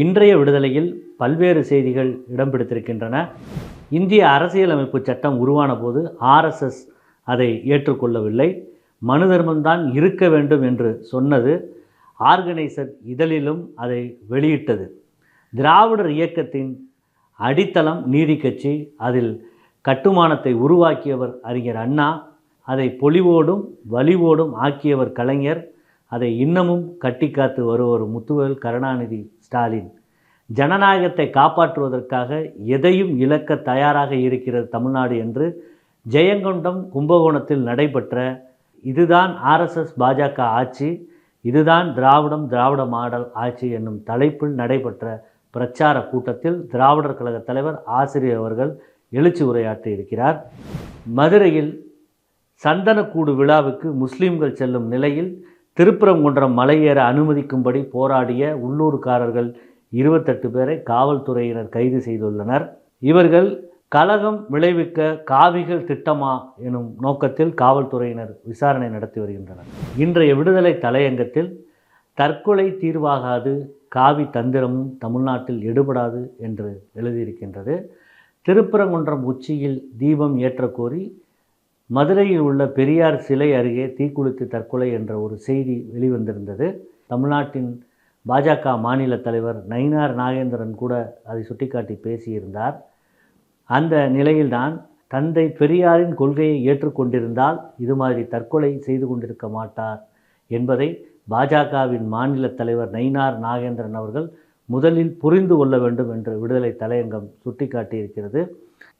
இன்றைய விடுதலையில் பல்வேறு செய்திகள் இடம் பிடித்திருக்கின்றன இந்திய அரசியலமைப்பு சட்டம் உருவான போது ஆர்எஸ்எஸ் அதை ஏற்றுக்கொள்ளவில்லை. மனு தர்மம்தான் இருக்க வேண்டும் என்று சொன்னது. ஆர்கனைசர் இதழிலும் அதை வெளியிட்டது. திராவிடர் இயக்கத்தின் அடித்தளம் நீதி கட்சி அதில் கட்டுமானத்தை உருவாக்கியவர் அறிஞர் அண்ணா அதை பொலிவோடும் வலிவோடும் ஆக்கியவர் கலைஞர் அதை இன்னமும் கட்டிக்காத்து வருவர் முத்துவேல் கருணாநிதி ஸ்டாலின். ஜனநாயகத்தை காப்பாற்றுவதற்காக எதையும் இழக்க தயாராக இருக்கிறது தமிழ்நாடு என்று ஜெயங்கொண்டம் கும்பகோணத்தில் நடைபெற்ற இதுதான் ஆர்எஸ்எஸ் பாஜக ஆட்சி இதுதான் திராவிடம் திராவிட மாடல் ஆட்சி என்னும் தலைப்பில் நடைபெற்ற பிரச்சார கூட்டத்தில் திராவிடர் கழக தலைவர் ஆசிரியர் அவர்கள் எழுச்சி உரையாற்றி இருக்கிறார். மதுரையில் சந்தனக்கூடு விழாவுக்கு முஸ்லீம்கள் செல்லும் நிலையில் திருப்பரங்குன்றம் மலையேற அனுமதிக்கும்படி போராடிய உள்ளூர்காரர்கள் இருபத்தெட்டு பேரை காவல்துறையினர் கைது செய்துள்ளனர். இவர்கள் கலகம் விளைவிக்க காவிகள் திட்டமா எனும் நோக்கத்தில் காவல்துறையினர் விசாரணை நடத்தி வருகின்றனர். இன்றைய விடுதலை தலையங்கத்தில் தற்கொலை தீர்வாகாது காவி தந்திரமும் தமிழ்நாட்டில் எடுபடாது என்று எழுதியிருக்கின்றது. திருப்பரங்குன்றம் உச்சியில் தீபம் ஏற்றக்கோரி மதுரையில் உள்ள பெரியார் சிலை அருகே தீக்குளித்து தற்கொலை என்ற ஒரு செய்தி வெளிவந்திருந்தது. தமிழ்நாட்டின் பாஜக மாநில தலைவர் நயினார் நாகேந்திரன் கூட அதை சுட்டிக்காட்டி பேசியிருந்தார். அந்த நிலையில்தான் தந்தை பெரியாரின் கொள்கையை ஏற்றுக்கொண்டிருந்தால் இது மாதிரி தற்கொலை செய்து கொண்டிருக்க மாட்டார் என்பதை பாஜகவின் மாநில தலைவர் நயினார் நாகேந்திரன் அவர்கள் முதலில் புரிந்து கொள்ள வேண்டும் என்று விடுதலை தலையங்கம் சுட்டிக்காட்டியிருக்கிறது.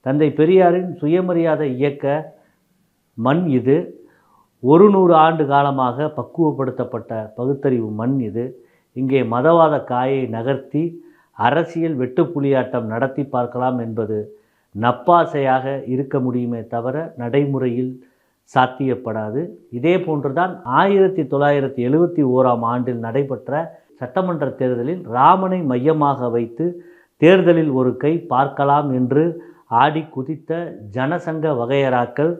தந்தை பெரியாரின் சுயமரியாதை இயக்க மண் இது. ஒரு நூறு ஆண்டு காலமாக பக்குவப்படுத்தப்பட்ட பகுத்தறிவு மண் இது. இங்கே மதவாத காயை நகர்த்தி அரசியல் வெட்டுப்புலியாட்டம் நடத்தி பார்க்கலாம் என்பது நப்பாசையாக இருக்க முடியுமே தவிர நடைமுறையில் சாத்தியப்படாது. இதே போன்றுதான் ஆயிரத்தி தொள்ளாயிரத்தி எழுவத்தி ஓராம் ஆண்டில் நடைபெற்ற சட்டமன்ற தேர்தலில் ராமனை மையமாக வைத்து தேர்தலில் ஒரு கை பார்க்கலாம் என்று ஆடி குதித்த ஜனசங்க வகையராக்கள்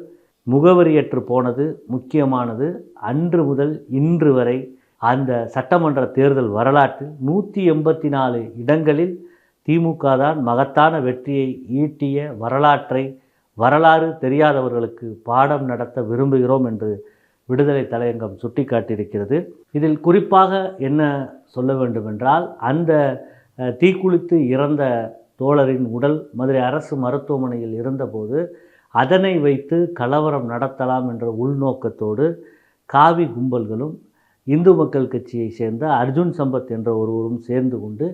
முகவரியற்று போனது முக்கியமானது அன்று முதல் இன்று வரை அந்த சட்டமன்ற தேர்தல் வரலாற்றில் நூற்றி எண்பத்தி நாலு இடங்களில் திமுக தான் மகத்தான வெற்றியை ஈட்டிய வரலாற்றை வரலாறு தெரியாதவர்களுக்கு பாடம் நடத்த விரும்புகிறோம் என்று விடுதலை தலையங்கம் சுட்டிக்காட்டியிருக்கிறது. இதில் குறிப்பாக என்ன சொல்ல வேண்டுமென்றால் அந்த தீக்குளித்து இறந்த தோழரின் உடல் மதுரை அரசு மருத்துவமனையில் இருந்தபோது அதனை வைத்து கலவரம் நடத்தலாம் என்ற உள்நோக்கத்தோடு காவி கும்பல்களும் இந்து மக்கள் கட்சியை சேர்ந்த அர்ஜுன் சம்பத் என்ற ஒருவரும் சேர்ந்து கொண்டு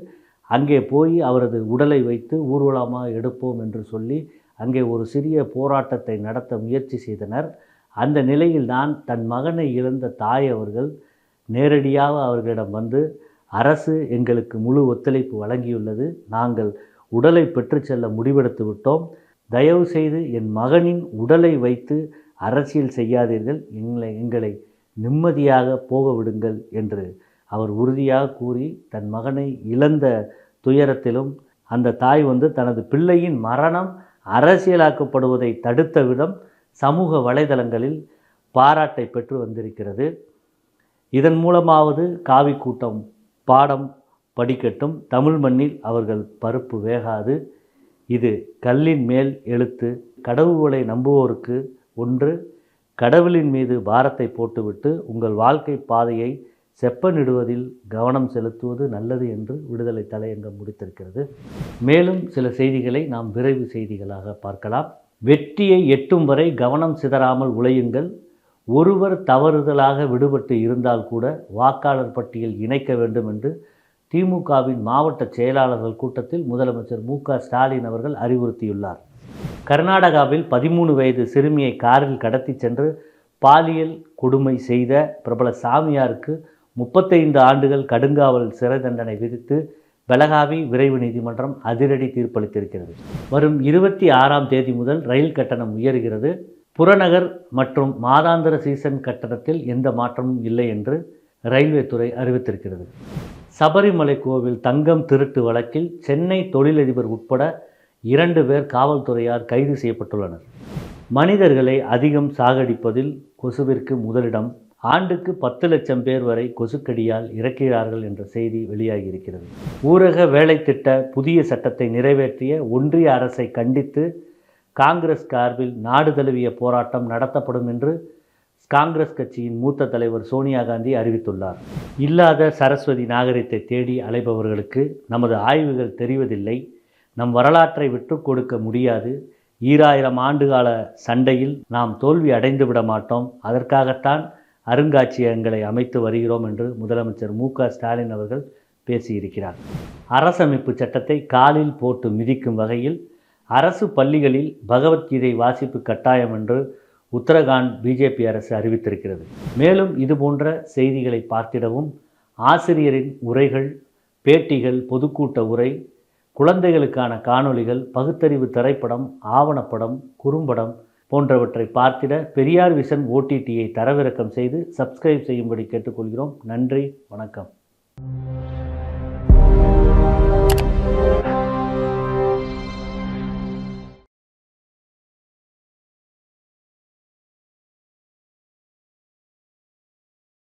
அங்கே போய் அவரது உடலை வைத்து ஊர்வலமாக எடுப்போம் என்று சொல்லி அங்கே ஒரு சிறிய போராட்டத்தை நடத்த முயற்சி செய்தனர். அந்த நிலையில் தான் தன் மகனை இழந்த தாய் அவர்கள் நேரடியாக அவர்களிடம் வந்து அரசு எங்களுக்கு முழு ஒத்துழைப்பு வழங்கியுள்ளது. நாங்கள் உடலை பெற்று செல்ல முடிவெடுத்து விட்டோம். தயவு செய்து என் மகனின் உடலை வைத்து அரசியல் செய்யாதீர்கள். எங்களை எங்களை நிம்மதியாக போக விடுங்கள் என்று அவர் உறுதியாக கூறி தன் மகனை இழந்த துயரத்திலும் அந்த தாய் வந்து தனது பிள்ளையின் மரணம் அரசியலாக்கப்படுவதை தடுத்த விதம் சமூக வலைதளங்களில் பாராட்டை பெற்று வந்திருக்கிறது. இதன் மூலமாவது காவி கூட்டம் பாடம் படிக்கட்டும். தமிழ் மண்ணில் அவர்கள் பருப்பு வேகாது. இது கல்லின் மேல் எழுத்து கடவுளை நம்புவோருக்கு ஒன்று. கடவுளின் மீது பாரத்தை போட்டுவிட்டு உங்கள் வாழ்க்கை பாதையை செப்பனிடுவதில் கவனம் செலுத்துவது நல்லது என்று விடுதலை தலையங்கம் முடித்திருக்கிறது. மேலும் சில செய்திகளை நாம் விரைவு செய்திகளாக பார்க்கலாம். வெற்றியை எட்டும் வரை கவனம் சிதறாமல் உழையுங்கள். ஒருவர் தவறுதலாக விடுபட்டு இருந்தால் கூட வாக்காளர் பட்டியல் இணைக்க வேண்டும் என்று திமுகவின் மாவட்ட செயலாளர்கள் கூட்டத்தில் முதலமைச்சர் மு க ஸ்டாலின் அவர்கள் அறிவுறுத்தியுள்ளார். கர்நாடகாவில் பதிமூணு வயது சிறுமியை காரில் கடத்தி சென்று பாலியல் கொடுமை செய்த பிரபல சாமியாருக்கு முப்பத்தைந்து ஆண்டுகள் கடுங்காவல் சிறை தண்டனை விதித்து பெலகாவி விரைவு நீதிமன்றம் அதிரடி தீர்ப்பளித்திருக்கிறது. வரும் இருபத்தி ஆறாம் தேதி முதல் ரயில் கட்டணம் உயர்கிறது. புறநகர் மற்றும் மாதாந்திர சீசன் கட்டணத்தில் எந்த மாற்றமும் இல்லை என்று ரயில்வே துறை அறிவித்திருக்கிறது. சபரிமலை கோவில் தங்கம் திருட்டு வழக்கில் சென்னை தொழிலதிபர் உட்பட இரண்டு பேர் காவல்துறையார் கைது செய்யப்பட்டுள்ளனர். மனிதர்களை அதிகம் சாகடிப்பதில் கொசுவிற்கு முதலிடம் ஆண்டுக்கு பத்து லட்சம் பேர் வரை கொசுக்கடியால் இறக்கிறார்கள் என்ற செய்தி வெளியாகியிருக்கிறது. ஊரக வேலை திட்ட புதிய சட்டத்தை நிறைவேற்றிய ஒன்றிய அரசை கண்டித்து காங்கிரஸ் சார்பில் நாடு தழுவிய போராட்டம் நடத்தப்படும் என்று காங்கிரஸ் கட்சியின் மூத்த தலைவர் சோனியா காந்தி அறிவித்துள்ளார். இல்லாத சரஸ்வதி நாகரிகத்தை தேடி அலைபவர்களுக்கு நமது ஆய்வுகள் தெரிவதில்லை. நம் வரலாற்றை விட்டு கொடுக்க முடியாது. ஈராயிரம் ஆண்டுகால சண்டையில் நாம் தோல்வி அடைந்து விட மாட்டோம். அதற்காகத்தான் அருங்காட்சியகங்களை அமைத்து வருகிறோம் என்று முதலமைச்சர் மு க ஸ்டாலின் அவர்கள் பேசியிருக்கிறார். அரசமைப்பு சட்டத்தை காலில் போட்டு மிதிக்கும் வகையில் அரசு பள்ளிகளில் பகவத்கீதை வாசிப்பு கட்டாயம் என்று உத்தரகாண்ட் பிஜேபி அரசு அறிவித்திருக்கிறது. மேலும் இதுபோன்ற செய்திகளை பார்த்திடவும் ஆசிரியரின் உரைகள் பேட்டிகள் பொதுக்கூட்ட உரை குழந்தைகளுக்கான காணொளிகள் பகுத்தறிவு திரைப்படம் ஆவணப்படம் குறும்படம் போன்றவற்றை பார்த்திட பெரியார் விஷன் ஓடிடியை தரவிறக்கம் செய்து சப்ஸ்கிரைப் செய்யும்படி கேட்டுக்கொள்கிறோம். நன்றி வணக்கம்.